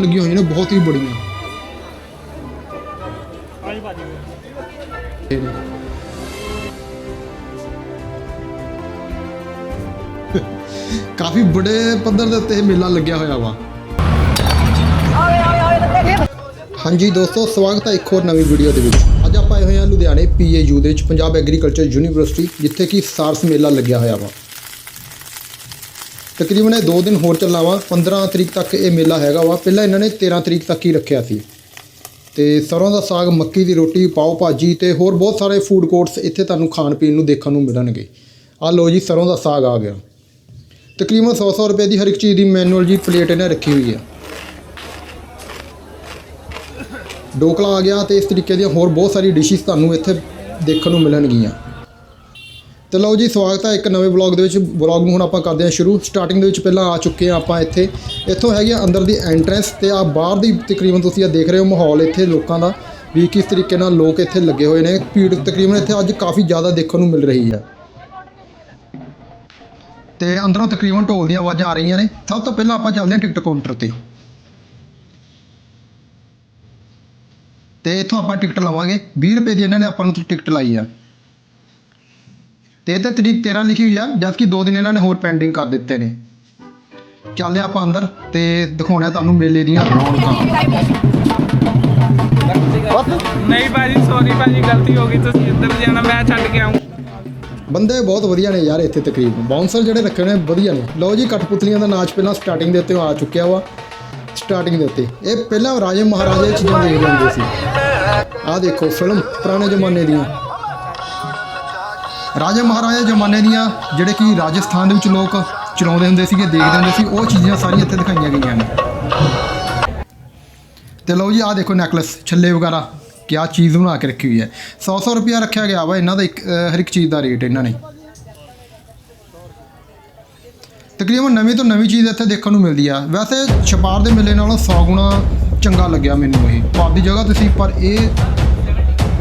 ਲੱਗੀਆਂ ਹੋਈਆਂ ਨੇ, ਬਹੁਤ ਹੀ ਬੜੀਆਂ। ਕਾਫੀ ਬੜੇ ਪੱਧਰ ਦੇ ਉੱਤੇ ਇਹ ਮੇਲਾ ਲੱਗਿਆ ਹੋਇਆ ਵਾ। ਹਾਂਜੀ ਦੋਸਤੋ, ਸਵਾਗਤ ਹੈ ਇੱਕ ਹੋਰ ਨਵੀਂ ਵੀਡੀਓ ਦੇ ਵਿੱਚ। ਅੱਜ ਆਪਾਂ ਆਏ ਹੋਏ ਹਾਂ ਲੁਧਿਆਣੇ ਪੀਏਯੂ ਦੇ ਵਿੱਚ, ਪੰਜਾਬ ਐਗਰੀਕਲਚਰ ਯੂਨੀਵਰਸਿਟੀ ਜਿੱਥੇ ਕਿ ਸਾਰਸ ਮੇਲਾ ਲੱਗਿਆ ਹੋਇਆ ਵਾ। ਤਕਰੀਬਨ ਇਹ 2 ਦਿਨ ਹੋਰ ਚੱਲਣਾ ਵਾ 15 ਤਰੀਕ ਤੱਕ ਇਹ ਮੇਲਾ ਹੈਗਾ ਵਾ। ਪਹਿਲਾਂ ਇਹਨਾਂ ਨੇ 13 ਤਰੀਕ ਤੱਕ ਹੀ ਰੱਖਿਆ ਸੀ। ਤੇ ਸਰੋਂ ਦਾ ਸਾਗ, ਮੱਕੀ ਦੀ ਰੋਟੀ, ਪਾਓ ਭਾਜੀ ਤੇ ਹੋਰ ਬਹੁਤ ਸਾਰੇ ਫੂਡ ਕੋਰਟਸ ਇੱਥੇ ਤੁਹਾਨੂੰ ਖਾਣ ਪੀਣ ਨੂੰ ਦੇਖਣ ਨੂੰ ਮਿਲਣਗੇ। ਆ ਲੋ ਜੀ ਸਰੋਂ ਦਾ ਸਾਗ ਆ ਗਿਆ। ਤਕਰੀਬਨ 100-100 ਰੁਪਏ ਦੀ ਹਰ ਇੱਕ ਚੀਜ਼ ਦੀ ਮੈਨੂਅਲ ਜੀ ਪਲੇਟ ਇਹਨੇ ਰੱਖੀ ਹੋਈ ਆ। ਡੋਕਲਾ ਆ ਗਿਆ ਤੇ ਇਸ ਤਰੀਕੇ ਦੀਆਂ ਹੋਰ ਬਹੁਤ ਸਾਰੀ ਡਿਸ਼ਿਸ ਤੁਹਾਨੂੰ ਇੱਥੇ ਦੇਖਣ ਨੂੰ ਮਿਲਣਗੀਆਂ। ਤੇ ਲਓ ਜੀ, ਸਵਾਗਤ ਹੈ ਇੱਕ ਨਵੇਂ ਵਲੌਗ ਦੇ ਵਿੱਚ। ਵਲੌਗ ਨੂੰ ਹੁਣ ਆਪਾਂ ਕਰਦੇ ਹਾਂ ਸ਼ੁਰੂ। ਸਟਾਰਟਿੰਗ ਦੇ ਵਿੱਚ ਪਹਿਲਾਂ ਆ ਚੁੱਕੇ ਹਾਂ ਆਪਾਂ ਇੱਥੇ। ਇੱਥੋਂ ਹੈਗੀ ਆ ਅੰਦਰ ਦੀ ਐਂਟਰੈਂਸ ਤੇ ਆ ਬਾਹਰ ਦੀ ਤਕਰੀਬਨ ਤੁਸੀਂ ਆ ਦੇਖ ਰਹੇ ਹੋ ਮਾਹੌਲ ਇੱਥੇ ਲੋਕਾਂ ਦਾ, ਵੀ ਕਿਸ ਤਰੀਕੇ ਨਾਲ ਲੋਕ ਇੱਥੇ ਲੱਗੇ ਹੋਏ ਨੇ। ਭੀੜ ਤਕਰੀਬਨ ਇੱਥੇ ਅੱਜ ਕਾਫੀ ਜ਼ਿਆਦਾ ਦੇਖਣ ਨੂੰ ਮਿਲ ਰਹੀ ਹੈ। ਤੇ ਅੰਦਰੋਂ ਤਕਰੀਬਨ ਢੋਲ ਦੀਆਂ ਆਵਾਜ਼ਾਂ ਆ ਰਹੀਆਂ ਨੇ। ਸਭ ਤੋਂ ਪਹਿਲਾਂ ਆਪਾਂ ਚੱਲਦੇ ਹਾਂ ਟਿਕਟ ਕਾਊਂਟਰ ਤੇ। ਤੇ ਇੱਥੋਂ ਆਪਾਂ ਟਿਕਟ ਲਵਾਂਗੇ। 20 ਰੁਪਏ ਦੀ ਇਹਨਾਂ ਨੇ ਆਪਾਂ ਨੂੰ ਟਿਕਟ ਲਾਈ ਆ। ਤੇ ਇਹ ਤੇ ਤਰੀਕ 13 ਲਿਖੀ ਹੋਈ ਆ ਜਦ ਕਿ 2 ਦਿਨ ਇਹਨਾਂ ਨੇ ਹੋਰ ਪੈਂਡਿੰਗ ਕਰ ਦਿੱਤੇ ਨੇ। ਚੱਲਦੇ ਆਪਾਂ ਅੰਦਰ ਤੇ ਦਿਖਾਉਣਾ ਤੁਹਾਨੂੰ ਮੇਲੇ ਦੀਆਂ। ਰੌਣਕਾਂ ਨਹੀਂ ਭਾਜੀ ਸੌਰੀ ਭਾਜੀ ਗਲਤੀ ਹੋ ਗਈ ਤੁਸੀਂ ਇੱਧਰ ਜਾਣਾ ਮੈਂ ਛੱਡ ਕੇ ਆਉਂ ਬੰਦੇ ਬਹੁਤ ਵਧੀਆ ਨੇ ਯਾਰ ਇੱਥੇ ਤਕਰੀਬਨ। ਬਾਉਂਸਰ ਜਿਹੜੇ ਰੱਖੇ ਨੇ ਵਧੀਆ ਨੇ। ਲਓ ਜੀ ਕਠਪੁਤਲੀਆਂ ਦਾ ਨਾਚ ਪਹਿਲਾਂ ਸਟਾਰਟਿੰਗ ਦੇ ਉੱਤੇ ਆ ਚੁੱਕਿਆ ਵਾ। ਸਟਾਰਟਿੰਗ ਦੇ ਉੱਤੇ। ਇਹ ਪਹਿਲਾਂ ਰਾਜੇ ਮਹਾਰਾਜੇ ਚੀਜ਼ਾਂ ਦੇਖ ਲੈਂਦੇ ਸੀ। ਆਹ ਦੇਖੋ ਫਿਲਮ ਪੁਰਾਣੇ ਜ਼ਮਾਨੇ ਦੀਆਂ। ਰਾਜੇ ਮਹਾਰਾਜੇ ਜ਼ਮਾਨੇ ਦੀਆਂ ਜਿਹੜੇ ਕਿ ਰਾਜਸਥਾਨ ਦੇ ਵਿੱਚ ਲੋਕ ਚਲਾਉਂਦੇ ਹੁੰਦੇ ਸੀਗੇ, ਦੇਖਦੇ ਹੁੰਦੇ ਸੀ, ਉਹ ਚੀਜ਼ਾਂ ਸਾਰੀਆਂ ਇੱਥੇ ਦਿਖਾਈਆਂ ਗਈਆਂ ਨੇ। ਤੇ ਲਓ ਜੀ, ਆਹ ਦੇਖੋ ਨੈਕਲੈਸ ਛੱਲੇ ਵਗੈਰਾ, ਕਿਆ ਚੀਜ਼ ਬਣਾ ਕੇ ਰੱਖੀ ਹੋਈ ਹੈ। 100 100 ਰੁਪਿਆ ਰੱਖਿਆ ਗਿਆ ਵਾ, ਇਹਨਾਂ ਦਾ ਇੱਕ ਹਰ ਇੱਕ ਚੀਜ਼ ਦਾ ਰੇਟ ਇਹਨਾਂ ਨੇ। ਤਕਰੀਬਨ ਨਵੀਂ ਤੋਂ ਨਵੀਂ ਚੀਜ਼ ਇੱਥੇ ਦੇਖਣ ਨੂੰ ਮਿਲਦੀ ਆ। ਵੈਸੇ ਛਪਾਰ ਦੇ ਮੇਲੇ ਨਾਲੋਂ 100 ਗੁਣਾ ਚੰਗਾ ਲੱਗਿਆ ਮੈਨੂੰ ਇਹ। ਪਾਪ ਦੀ ਜਗ੍ਹਾ ਤੇ ਸੀ ਪਰ ਇਹ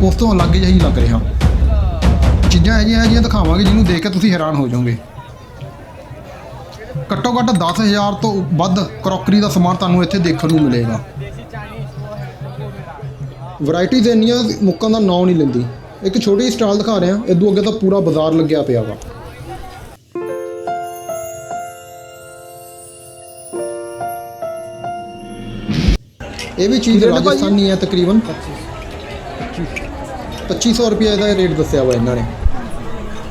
ਉਸ ਤੋਂ ਅਲੱਗ ਜਿਹਾ ਹੀ ਲੱਗ ਰਿਹਾ। ਚੀਜ਼ਾਂ ਅਜਿਹੀਆਂ ਜਿਹੀਆਂ ਦਿਖਾਵਾਂਗੇ ਜਿਹਨੂੰ ਦੇਖ ਕੇ ਤੁਸੀਂ ਹੈਰਾਨ ਹੋ ਜਾਓਗੇ। ਘੱਟੋ ਘੱਟ 10000 ਤੋਂ ਵੱਧ ਕਰੋਕਰੀ ਦਾ ਸਮਾਨ ਤੁਹਾਨੂੰ ਇੱਥੇ ਦੇਖਣ ਨੂੰ ਮਿਲੇਗਾ। ਵੈਰਾਈਟੀਜ਼ ਇੰਨੀਆਂ ਮੁੱਕਾਂ ਦਾ ਨਾਂ ਨਹੀਂ ਲੈਂਦੀ। ਇੱਕ ਛੋਟੀ ਜਿਹੀ ਸਟਾਲ ਦਿਖਾ ਰਿਹਾ ਇਦੋਂ ਅੱਗੇ ਤਾਂ ਪੂਰਾ ਬਾਜ਼ਾਰ ਲੱਗਿਆ ਪਿਆ ਵਾ। ਇਹ ਵੀ ਚੀਜ਼ ਰਾਜਸਥਾਨੀ ਹੈ ਤਕਰੀਬਨ। 2500 ਰੁਪਏ ਦਾ ਰੇਟ ਦੱਸਿਆ ਵਾ ਇਹਨਾਂ ਨੇ।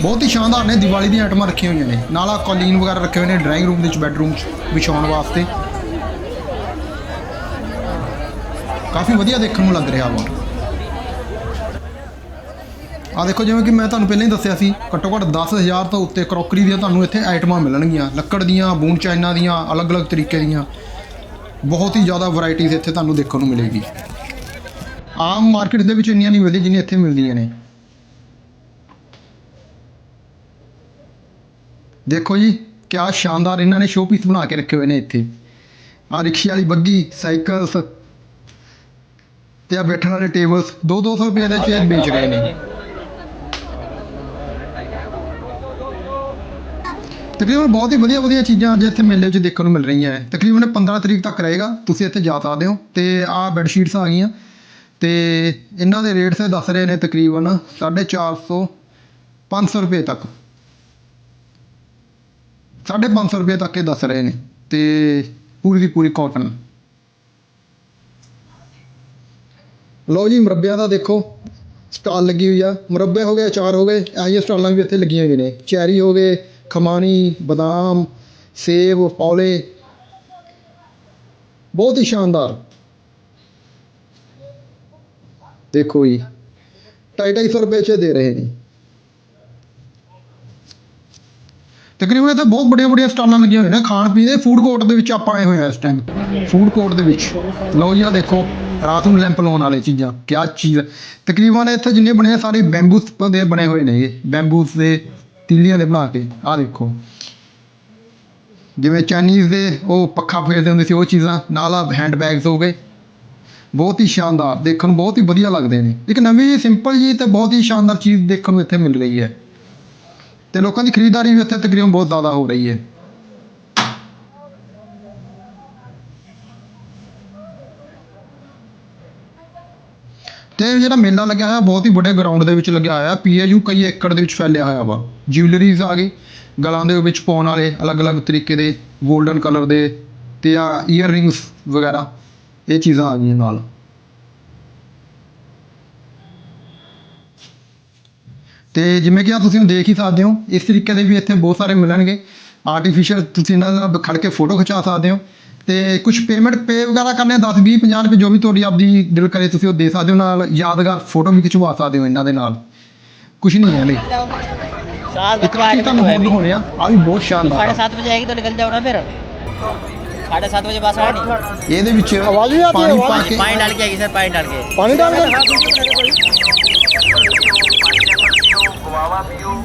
ਬਹੁਤ ਹੀ ਸ਼ਾਨਦਾਰ ਨੇ, ਦੀਵਾਲੀ ਦੀਆਂ ਆਈਟਮਾਂ ਰੱਖੀਆਂ ਹੋਈਆਂ ਨੇ। ਨਾਲ ਆ ਕਾਲੀਨ ਵਗੈਰਾ ਰੱਖੇ ਹੋਏ ਨੇ, ਡਰਾਇੰਗ ਰੂਮ ਦੇ ਵਿੱਚ, ਬੈਡਰੂਮ 'ਚ ਵਿਛਾਉਣ ਵਾਸਤੇ। ਕਾਫੀ ਵਧੀਆ ਦੇਖਣ ਨੂੰ ਲੱਗ ਰਿਹਾ ਵਾ। ਆ ਦੇਖੋ, ਜਿਵੇਂ ਕਿ ਮੈਂ ਤੁਹਾਨੂੰ ਪਹਿਲਾਂ ਹੀ ਦੱਸਿਆ ਸੀ, ਘੱਟੋ ਘੱਟ 10000 ਤੋਂ ਉੱਤੇ ਕਰੋਕਰੀ ਦੀਆਂ ਤੁਹਾਨੂੰ ਇੱਥੇ ਆਈਟਮਾਂ ਮਿਲਣਗੀਆਂ। ਲੱਕੜ ਦੀਆਂ, ਬੂਨ ਚਾਈਨਾ ਦੀਆਂ, ਅਲੱਗ-ਅਲੱਗ ਤਰੀਕੇ ਦੀਆਂ। ਬਹੁਤ ਹੀ ਜ਼ਿਆਦਾ ਵੈਰਾਈਟੀਜ਼ ਇੱਥੇ ਤੁਹਾਨੂੰ ਦੇਖਣ ਨੂੰ ਮਿਲੇਗੀ। ਆਮ ਮਾਰਕੀਟ ਦੇ ਵਿੱਚ ਇੰਨੀਆਂ ਨਹੀਂ ਮਿਲਦੀਆਂ ਜਿੰਨੀਆਂ ਇੱਥੇ ਮਿਲਦੀਆਂ ਨੇ। ਦੇਖੋ ਜੀ, ਕਿਆ ਸ਼ਾਨਦਾਰ ਇਹਨਾਂ ਨੇ ਸ਼ੋਪੀਸ ਬਣਾ ਕੇ ਰੱਖੇ ਹੋਏ ਨੇ ਇੱਥੇ। ਆ ਰਿਕਸ਼ੇ ਵਾਲੀ ਬੱਗੀ, ਸਾਈਕਲਸ ਤੇ ਆ ਬੈਠਣ ਵਾਲੇ ਟੇਬਲਸ 2-200 ਰੁਪਏ ਦੇ ਚੇਅਰ ਵੇਚ ਰਹੇ ਨੇ। ਤਕਰੀਬਨ ਬਹੁਤ ਹੀ ਵਧੀਆ ਵਧੀਆ ਚੀਜ਼ਾਂ ਅੱਜ ਇੱਥੇ ਮੇਲੇ 'ਚ ਦੇਖਣ ਨੂੰ ਮਿਲ ਰਹੀਆਂ ਹੈ ਤਕਰੀਬਨ 15 ਤਰੀਕ ਤੱਕ ਰਹੇਗਾ, ਤੁਸੀਂ ਇੱਥੇ ਜਾ ਸਕਦੇ ਹੋ। ਤੇ ਆਹ ਬੈੱਡ ਸ਼ੀਟਸ ਆ ਗਈਆਂ। ਤੇ ਇਹਨਾਂ ਦੇ ਰੇਟਸ ਦੱਸ ਰਹੇ ਨੇ ਤਕਰੀਬਨ 450 500 ਰੁਪਏ ਤੱਕ। 550 ਰੁਪਏ ਤੱਕ ਇਹ ਦੱਸ ਰਹੇ ਨੇ ਅਤੇ ਪੂਰੀ ਦੀ ਪੂਰੀ ਕੋਟਨ ਲਓ ਜੀ, ਮੁਰੱਬਿਆਂ ਦਾ ਦੇਖੋ, ਸਟਾਲ ਲੱਗੀ ਹੋਈ ਆ। ਮੁਰੱਬੇ ਹੋ ਗਏ, ਅਚਾਰ ਹੋ ਗਏ, ਐਹੀਆਂ ਸਟਾਲਾਂ ਵੀ ਇੱਥੇ ਲੱਗੀਆਂ ਹੋਈਆਂ ਨੇ। ਚੈਰੀ ਹੋ ਗਏ, ਖਮਾਣੀ, ਬਦਾਮ, ਸੇਬ, ਪੌਲੇ। ਬਹੁਤ ਹੀ ਸ਼ਾਨਦਾਰ। ਦੇਖੋ ਜੀ, ਢਾਈ ਢਾਈ ਸੌ ਰੁਪਏ ਚ ਦੇ ਰਹੇ ਨੇ। ਤਕਰੀਬਨ ਇੱਥੇ ਬਹੁਤ ਬੜੀਆਂ ਬੜੀਆਂ ਸਟਾਲਾਂ ਲੱਗੀਆਂ ਹੋਈਆਂ ਨੇ ਖਾਣ ਪੀਣ ਦੇ ਫੂਡ ਕੋਰਟ ਦੇ ਵਿੱਚ ਆਪਾਂ ਆਏ ਹੋਏ ਆ ਇਸ ਟਾਈਮ ਫੂਡ ਕੋਰਟ ਦੇ ਵਿੱਚ। ਲਓ ਜੀ ਆ ਦੇਖੋ, ਰਾਤ ਨੂੰ ਲੈਂਪ ਲਾਉਣ ਵਾਲੇ ਚੀਜ਼ਾਂ, ਕਿਆ ਚੀਜ਼। ਤਕਰੀਬਨ ਇੱਥੇ ਜਿੰਨੇ ਬਣੇ ਸਾਰੇ ਬੈਂਬੂਸ ਦੇ ਬਣੇ ਹੋਏ ਨੇ ਇਹ। ਬੈਂਬੂਸ ਦੇ ਤਿੱਲੀਆਂ ਦੇ ਬਣਾ ਕੇ, ਆਹ ਦੇਖੋ। ਜਿਵੇਂ ਚਾਈਨੀਜ਼ ਦੇ, ਉਹ ਪੱਖਾ ਫੇਰਦੇ ਹੁੰਦੇ ਸੀ, ਉਹ ਚੀਜ਼ਾਂ। ਨਾਲ ਆ ਹੈਂਡ ਬੈਗਸ ਹੋ ਗਏ। ਬਹੁਤ ਹੀ ਸ਼ਾਨਦਾਰ, ਦੇਖਣ ਨੂੰ ਬਹੁਤ ਹੀ ਵਧੀਆ ਲੱਗਦੇ ਨੇ। ਇੱਕ ਨਵੀਂ ਸਿੰਪਲ ਜੀ ਤੇ ਬਹੁਤ ਹੀ ਸ਼ਾਨਦਾਰ ਚੀਜ਼ ਦੇਖਣ ਨੂੰ ਇੱਥੇ ਮਿਲ ਰਹੀ ਹੈ। ਤੇ ਲੋਕਾਂ ਦੀ ਖਰੀਦਦਾਰੀ ਵੀ ਇੱਥੇ ਤਕਰੀਬਨ ਬਹੁਤ ਜ਼ਿਆਦਾ ਹੋ ਰਹੀ ਹੈ। ਤੇ ਜਿਹੜਾ ਮੇਲਾ ਲੱਗਿਆ ਹੋਇਆ, ਬਹੁਤ ਹੀ ਵੱਡੇ ਗਰਾਊਂਡ ਦੇ ਵਿੱਚ ਲੱਗਿਆ ਹੋਇਆ। ਪੀਏਯੂ ਕਈ ਏਕੜ ਦੇ ਵਿੱਚ ਫੈਲਿਆ ਹੋਇਆ ਵਾ। ਜਿਊਲਰੀਜ਼ ਆ ਗਈ ਗਲਾਂ ਦੇ ਵਿੱਚ ਪਾਉਣ ਵਾਲੇ ਅਲੱਗ-ਅਲੱਗ ਤਰੀਕੇ ਦੇ 골ਡਨ ਕਲਰ ਦੇ ਤੇ ਆ 이어 ਰਿੰਗਸ ਵਗੈਰਾ। ਇਹ ਚੀਜ਼ਾਂ ਆ ਗਈਆਂ ਨਾਲ। ਤੇ ਜਿਵੇਂ ਕਿ ਆ ਤੁਸੀਂ ਦੇਖ ਹੀ ਸਕਦੇ ਹੋ ਇਸ ਤਰੀਕੇ ਦੇ ਵੀ ਇੱਥੇ ਬਹੁਤ ਸਾਰੇ ਮਿਲਣਗੇ। ਆਰਟੀਫੀਸ਼ੀਅਲ ਤੁਸੀਂ ਇਹਨਾਂ ਨਾਲ ਖੜ ਕੇ ਫੋਟੋ ਖਿਚਾ ਸਕਦੇ ਹੋ। ਤੇ ਕੁਝ ਪੇਮੈਂਟ ਪੇ ਵਗੈਰਾ ਕਰਨੇ 10 20 50 ਰੁਪਏ ਜੋ ਵੀ ਤੁਹਾਡੀ ਆਪਦੀ ਦਿਲ ਕਰੇ ਤੁਸੀਂ ਉਹ ਦੇ ਸਕਦੇ ਹੋ ਨਾਲ ਯਾਦਗਾਰ ਫੋਟੋ ਵੀ ਖਿਚਵਾ ਸਕਦੇ ਹੋ ਇਹਨਾਂ ਦੇ ਨਾਲ। ਕੁਝ ਨਹੀਂ ਹੈ ਲਈ ਸਾਰ ਬਕਵਾਸ ਤਾਂ ਮਾਹੌਲ ਹੋਣੇ ਆ ਆ ਵੀ ਬਹੁਤ ਸ਼ਾਨਦਾਰ 7:30 ਵਜੇ ਆਏਗੀ ਤਾਂ ਨਿਕਲ ਜਾਉਣਾ ਫਿਰ? 7:30 ਵਜੇ ਬਸ ਆਣੀ ਇਹਦੇ ਵਿੱਚ ਆਵਾਜ਼ ਵੀ ਆਤੀ ਹੈ ਪਾਣੀ ਡਾਲ ਕੇ ਆਈ ਸਰ ਪਾਣੀ ਡਾਲ ਕੇ। ਪਾਣੀ ਡਾਲ ਕੇ।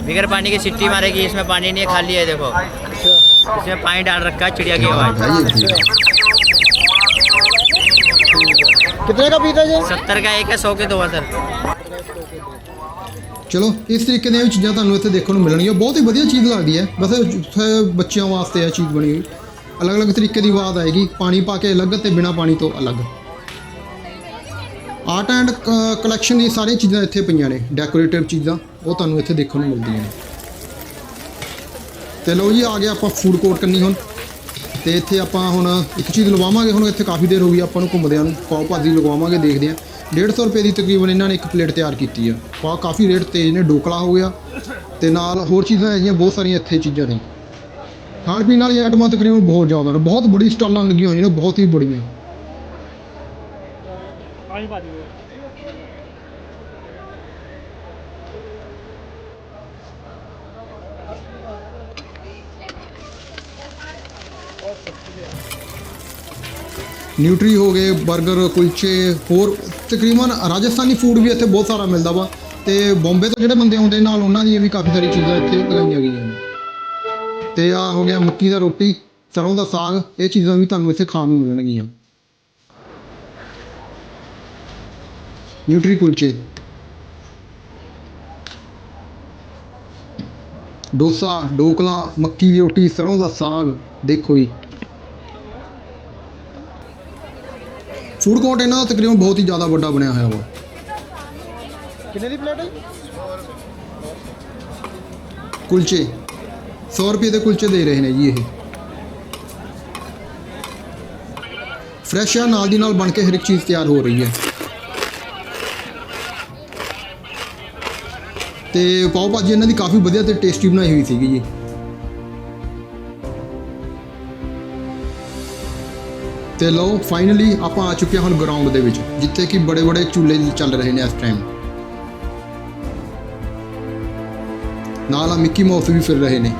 बगैर पानी की सिट्टी मारेगी इसमें पानी नहीं है खाली है देखो इसमें पानी डाल रखा है चिड़िया की आवाज कितने का पीता जी सत्तर का एक है सौ के दो है सर ਚਲੋ ਇਸ ਤਰੀਕੇ ਦੀਆਂ ਵੀ ਚੀਜ਼ਾਂ ਤੁਹਾਨੂੰ ਇੱਥੇ ਦੇਖਣ ਨੂੰ ਮਿਲਣਗੀਆਂ ਬਹੁਤ ਹੀ ਵਧੀਆ ਚੀਜ਼ ਲੱਗਦੀ ਹੈ ਵੈਸੇ ਇੱਥੇ ਬੱਚਿਆਂ ਵਾਸਤੇ ਇਹ ਚੀਜ਼ ਬਣੀ ਹੋਈ ਅਲੱਗ-ਅਲੱਗ ਤਰੀਕੇ ਦੀ ਆਵਾਜ਼ ਆਏਗੀ ਪਾਣੀ ਪਾ ਕੇ ਅਲੱਗ ਤੇ ਬਿਨਾ ਪਾਣੀ ਤੋਂ ਅਲੱਗ ਆਰਟ ਐਂਡ ਕਲੈਕਸ਼ਨ ਦੀ ਸਾਰੀਆਂ ਚੀਜ਼ਾਂ ਇੱਥੇ ਪਈਆਂ ਨੇ ਡੈਕੋਰੇਟਿਵ ਚੀਜ਼ਾਂ ਉਹ ਤੁਹਾਨੂੰ ਇੱਥੇ ਦੇਖਣ ਨੂੰ ਮਿਲਦੀਆਂ ਨੇ। ਤੇ ਲਓ ਜੀ, ਆ ਗਿਆ ਆਪਾਂ ਫੂਡ ਕੋਰਟ ਕਰਨੀ ਹੁਣ। ਤੇ ਇੱਥੇ ਆਪਾਂ ਹੁਣ ਇੱਕ ਚੀਜ਼ ਲਵਾਵਾਂਗੇ, ਹੁਣ ਇੱਥੇ ਕਾਫੀ ਦੇਰ ਹੋ ਗਈ, ਆਪਾਂ ਨੂੰ ਘੁੰਮਦਿਆਂ ਨੂੰ। ਪਾਓ ਭਾਜੀ ਲਗਵਾਵਾਂਗੇ, ਦੇਖਦੇ ਹਾਂ। 150 ਰੁਪਏ ਦੀ ਤਕਰੀਬਨ ਇਹਨਾਂ ਨੇ ਇੱਕ ਪਲੇਟ ਤਿਆਰ ਕੀਤੀ ਆ। ਪਾ ਕਾਫੀ ਰੇਟ ਤੇਜ਼ ਨੇ ਡੋਕਲਾ ਹੋ ਗਿਆ। ਤੇ ਨਾਲ ਹੋਰ ਚੀਜ਼ਾਂ ਹੈਗੀਆਂ, ਬਹੁਤ ਸਾਰੀਆਂ ਇੱਥੇ ਚੀਜ਼ਾਂ ਨੇ। ਖਾਣ ਪੀਣ ਵਾਲੀਆਂ ਆਈਟਮਾਂ ਤਕਰੀਬਨ ਬਹੁਤ ਜ਼ਿਆਦਾ ਨੇ। ਬਹੁਤ ਬੜੀ ਸਟਾਲਾਂ ਲੱਗੀਆਂ ਹੋਈਆਂ ਨੇ, ਬਹੁਤ ਹੀ ਬੜੀਆਂ। ਨਿਊਟਰੀ ਹੋ ਗਏ 버ਗਰ ਕੁਲਚੇ, ਹੋਰ ਤਕਰੀਬਨ ਰਾਜਸਥਾਨੀ ਫੂਡ ਵੀ ਇੱਥੇ ਬਹੁਤ ਸਾਰਾ ਮਿਲਦਾ ਵਾ ਤੇ ਬੰਬੇ ਤੋਂ ਜਿਹੜੇ ਬੰਦੇ ਆਉਂਦੇ ਨਾਲ ਉਹਨਾਂ ਦੀਆਂ ਵੀ ਕਾਫੀ ਸਾਰੀ ਚੀਜ਼ਾਂ ਇੱਥੇ ਲਗਾਈਆਂ ਗਈਆਂ ਨੇ। ਤੇ ਆ ਹੋ ਗਿਆ ਮੱਕੀ ਦਾ ਰੋਟੀ, ਸਰੋਂ ਦਾ ਸਾਗ, ਇਹ ਚੀਜ਼ਾਂ ਵੀ ਤੁਹਾਨੂੰ ਇੱਥੇ ਖਾਣ ਨੂੰ ਮਿਲਣਗੀਆਂ। ਨਿਊਟਰੀ ਕੁਲਚੇ। ਡੋਸਾ, ਡੋਕਲਾ, ਮੱਕੀ ਦੀ ਰੋਟੀ, ਸਰੋਂ ਦਾ ਸਾਗ, ਦੇਖੋ ਜੀ। ਫੂਡ ਕੋਰਟ ਇਹਨਾਂ ਦਾ ਤਕਰੀਬਨ ਬਹੁਤ ਹੀ ਜ਼ਿਆਦਾ ਵੱਡਾ ਬਣਿਆ ਹੋਇਆ ਵਾ। ਕਿੰਨੇ ਦੀ ਪਲੇਟ ਹੈ ਕੁਲਚੇ। 100 ਰੁਪਏ ਦੇ ਕੁਲਚੇ ਦੇ ਰਹੇ ਨੇ ਜੀ ਇਹ। ਫਰੈਸ਼ ਆ ਨਾਲ ਦੀ ਨਾਲ ਬਣ ਕੇ ਹਰ ਇੱਕ ਚੀਜ਼ ਤਿਆਰ ਹੋ ਰਹੀ ਹੈ। ਤੇ ਪਾਓ ਭਾਜੀ ਇਹਨਾਂ ਦੀ ਕਾਫੀ ਵਧੀਆ ਤੇ ਟੇਸਟੀ ਬਣਾਈ ਹੋਈ ਸੀਗੀ ਜੀ। ਤੇ ਲਓ ਫਾਈਨਲੀ ਆਪਾਂ ਆ ਚੁੱਕੇ ਹਾਂ ਹੁਣ ਗਰਾਊਂਡ ਦੇ ਵਿੱਚ, ਜਿੱਥੇ ਕਿ ਬੜੇ ਬੜੇ ਝੂਲੇ ਚੱਲ ਰਹੇ ਨੇ ਇਸ ਟਾਈਮ ਨਾਲ ਆ ਮਿੱਕੀ ਮਾਊਸ ਵੀ ਫਿਰ ਰਹੇ ਨੇ।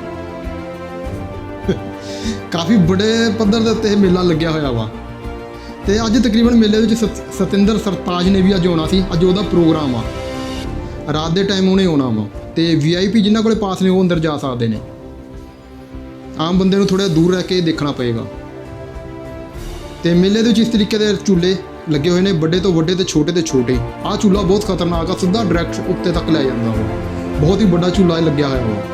ਕਾਫੀ ਬੜੇ ਪੱਧਰ ਦੇ ਉੱਤੇ ਇਹ ਮੇਲਾ ਲੱਗਿਆ ਹੋਇਆ ਵਾ। ਤੇ ਅੱਜ ਤਕਰੀਬਨ ਮੇਲੇ ਵਿੱਚ ਸਤ- ਸਤਿੰਦਰ ਸਰਤਾਜ ਨੇ ਵੀ ਅੱਜ ਆਉਣਾ ਸੀ, ਅੱਜ ਉਹਦਾ ਪ੍ਰੋਗਰਾਮ ਆ। ਰਾਤ ਦੇ ਟਾਈਮ ਉਹਨੇ ਆਉਣਾ ਵਾ, ਤੇ ਵੀਆਈਪੀ ਜਿਨ੍ਹਾਂ ਕੋਲੇ ਪਾਸ ਨੇ, ਉਹ ਅੰਦਰ ਜਾ ਸਕਦੇ ਨੇ। ਆਮ ਬੰਦੇ ਨੂੰ ਥੋੜਾ ਦੂਰ ਰਹਿ ਕੇ ਦੇਖਣਾ ਪਏਗਾ। ਤੇ ਮੇਲੇ ਦੇ ਵਿੱਚ ਇਸ ਤਰੀਕੇ ਦੇ ਝੂਲੇ ਲੱਗੇ ਹੋਏ ਨੇ, ਵੱਡੇ ਤੋਂ ਵੱਡੇ ਤੇ ਛੋਟੇ ਤੇ ਛੋਟੇ। ਆਹ ਚੁੱਲਾ ਬਹੁਤ ਖਤਰਨਾਕ ਆ, ਸਿੱਧਾ ਡਾਇਰੈਕਟ ਉੱਤੇ ਤੱਕ ਲੈ ਜਾਂਦਾ ਉਹ ਬਹੁਤ ਹੀ ਵੱਡਾ ਝੂਲਾ ਲੱਗਿਆ ਹੋਇਆ ਉਹ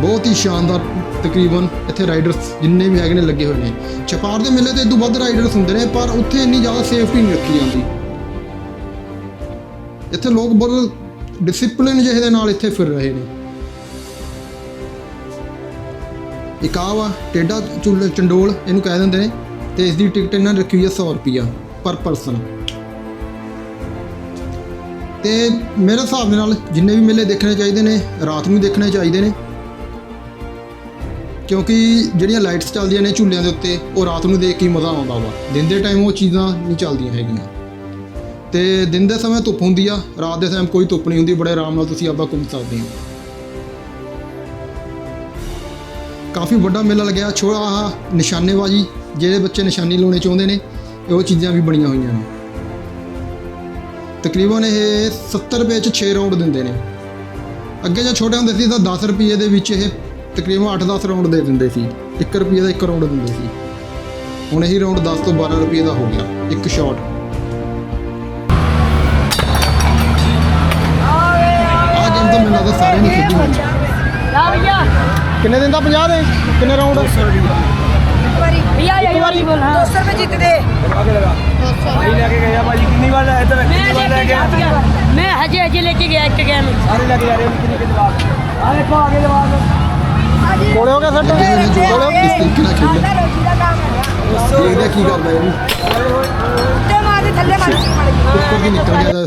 ਬਹੁਤ ਹੀ ਸ਼ਾਨਦਾਰ ਤਕਰੀਬਨ ਇੱਥੇ ਰਾਈਡਰਸ ਜਿੰਨੇ ਵੀ ਹੈਗੇ ਨੇ ਲੱਗੇ ਹੋਏ ਨੇ। ਛਪਾਰ ਦੇ ਮੇਲੇ ਤੇ ਇਦੋਂ ਵੱਧ ਰਾਈਡਰਸ ਹੁੰਦੇ ਨੇ, ਪਰ ਉੱਥੇ ਇੰਨੀ ਜ਼ਿਆਦਾ ਸੇਫਟੀ ਨਹੀਂ ਰੱਖੀ ਜਾਂਦੀ। ਇੱਥੇ ਲੋਕ ਬਹੁਤ ਡਿਸਪਲਿਨ ਜਿਹੇ ਦੇ ਨਾਲ ਇੱਥੇ ਫਿਰ ਰਹੇ ਨੇ। ਇੱਕ ਆਹ ਵਾ ਟੇਡਾ, ਚੁੱਲ, ਚੰਡੋਲ, ਇਹਨੂੰ ਕਹਿ ਦਿੰਦੇ ਨੇ। ਤੇ ਇਸ ਦੀ ਟਿਕਟ ਇਹਨਾਂ ਨੇ ਰੱਖੀ ਹੋਈ ਹੈ 100 ਰੁਪਿਆ ਪਰ ਪਰਸਨ। ਤੇ ਮੇਰੇ ਹਿਸਾਬ ਦੇ ਨਾਲ ਜਿੰਨੇ ਵੀ ਮੇਲੇ ਦੇਖਣੇ ਚਾਹੀਦੇ ਨੇ, ਰਾਤ ਨੂੰ ਦੇਖਣੇ ਚਾਹੀਦੇ ਨੇ। ਕਿਉਂਕਿ ਜਿਹੜੀਆਂ ਲਾਈਟਸ ਚੱਲਦੀਆਂ ਨੇ ਝੂਲਿਆਂ ਦੇ ਉੱਤੇ, ਉਹ ਰਾਤ ਨੂੰ ਦੇਖ ਕੇ ਮਜ਼ਾ ਆਉਂਦਾ ਵਾ। ਦਿਨ ਦੇ ਟਾਈਮ ਉਹ ਚੀਜ਼ਾਂ ਨਹੀਂ ਚੱਲਦੀਆਂ ਹੈਗੀਆਂ। ਤੇ ਦਿਨ ਦੇ ਸਮੇਂ ਧੁੱਪ ਹੁੰਦੀ ਆ, ਰਾਤ ਦੇ ਸਮੇਂ ਕੋਈ ਧੁੱਪ ਨਹੀਂ ਹੁੰਦੀ, ਬੜੇ ਆਰਾਮ ਨਾਲ ਤੁਸੀਂ ਆਪਾਂ ਘੁੰਮ ਸਕਦੇ ਹੋ। ਕਾਫੀ ਵੱਡਾ ਮੇਲਾ ਲੱਗਿਆ ਛੋੜਾ ਆਹ ਨਿਸ਼ਾਨੇਬਾਜ਼ੀ, ਜਿਹੜੇ ਬੱਚੇ ਨਿਸ਼ਾਨੀ ਲਾਉਣੇ ਚਾਹੁੰਦੇ ਨੇ ਉਹ ਚੀਜ਼ਾਂ ਵੀ ਬਣੀਆਂ ਹੋਈਆਂ ਨੇ। ਤਕਰੀਬਨ ਇਹ 70 ਰੁਪਏ ਚ 6 ਰਾਉਂਡ ਦਿੰਦੇ ਨੇ। ਅੱਗੇ ਜੇ ਛੋਟੇ ਹੁੰਦੇ ਸੀ ਤਾਂ 10 ਰੁਪਏ ਦੇ ਵਿੱਚ ਇਹ ਤਕਰੀਬਨ 8-10 ਰਾਉਂਡ ਦੇ ਦਿੰਦੇ ਸੀ। 1 ਰੁਪਏ ਦਾ ਇੱਕ ਰਾਉਂਡ ਦਿੰਦੇ ਸੀ। ਹੁਣ ਇਹੀ ਰਾਉਂਡ 10 ਤੋਂ 12 ਰੁਪਏ ਦਾ ਹੋ ਗਿਆ, ਇੱਕ ਸ਼ਾਟ ਆਹ ਗੇਮ ਤਾਂ ਮੈਨੂੰ ਲੱਗਦਾ ਸਾਰਿਆਂ ਨੇ ਖੇਡੀ ਹੋਣੀ ਲਾ ਭਈਆ। ਕਿੰਨੇ ਦਿਨ ਦਾ 50 ਦੇ? ਕਿੰਨੇ ਰਾਉਂਡ ਭਈਆ ਇੱਕ ਵਾਰੀ। ਬੋਲ ਹਾਂ। 200 ਰੁਪਏ ਜਿੱਤਦੇ। ਭਾਈ ਲੈ ਕੇ ਗਿਆ ਭਾਜੀ ਕਿੰਨੀ ਵਾਰ ਲਾਇਆ ਇੱਧਰ ਮੈਂ ਲੈ ਕੇ ਗਿਆ ਮੈਂ ਹਜੇ ਹਜੇ ਲੈ ਕੇ ਗਿਆ ਇੱਕ ਗੇਮ ਸਾਰੇ ਲੈ ਕੇ ਜਾ ਰਹੇ ਹੋ ਕਿੰਨੀ ਕਿੰਨੀ ਵਾਰ? ਆ ਦੇਖੋ ਆਗੇ ਜਵਾਬ ਕੋਲੇ ਹੋ ਗਿਆ ਸੱਟ? ਕੋਲੇ ਕਿਸ ਤਰੀਕੇ ਨਾਲ ਖੇਡਦਾ ਦੇਖਦਾ ਕੀ ਕਰਦਾ ਇਹ ਤੇ ਮਾਰੇ ਥੱਲੇ ਮਾਰ ਕੇ ਨਿਕਲ ਗਿਆ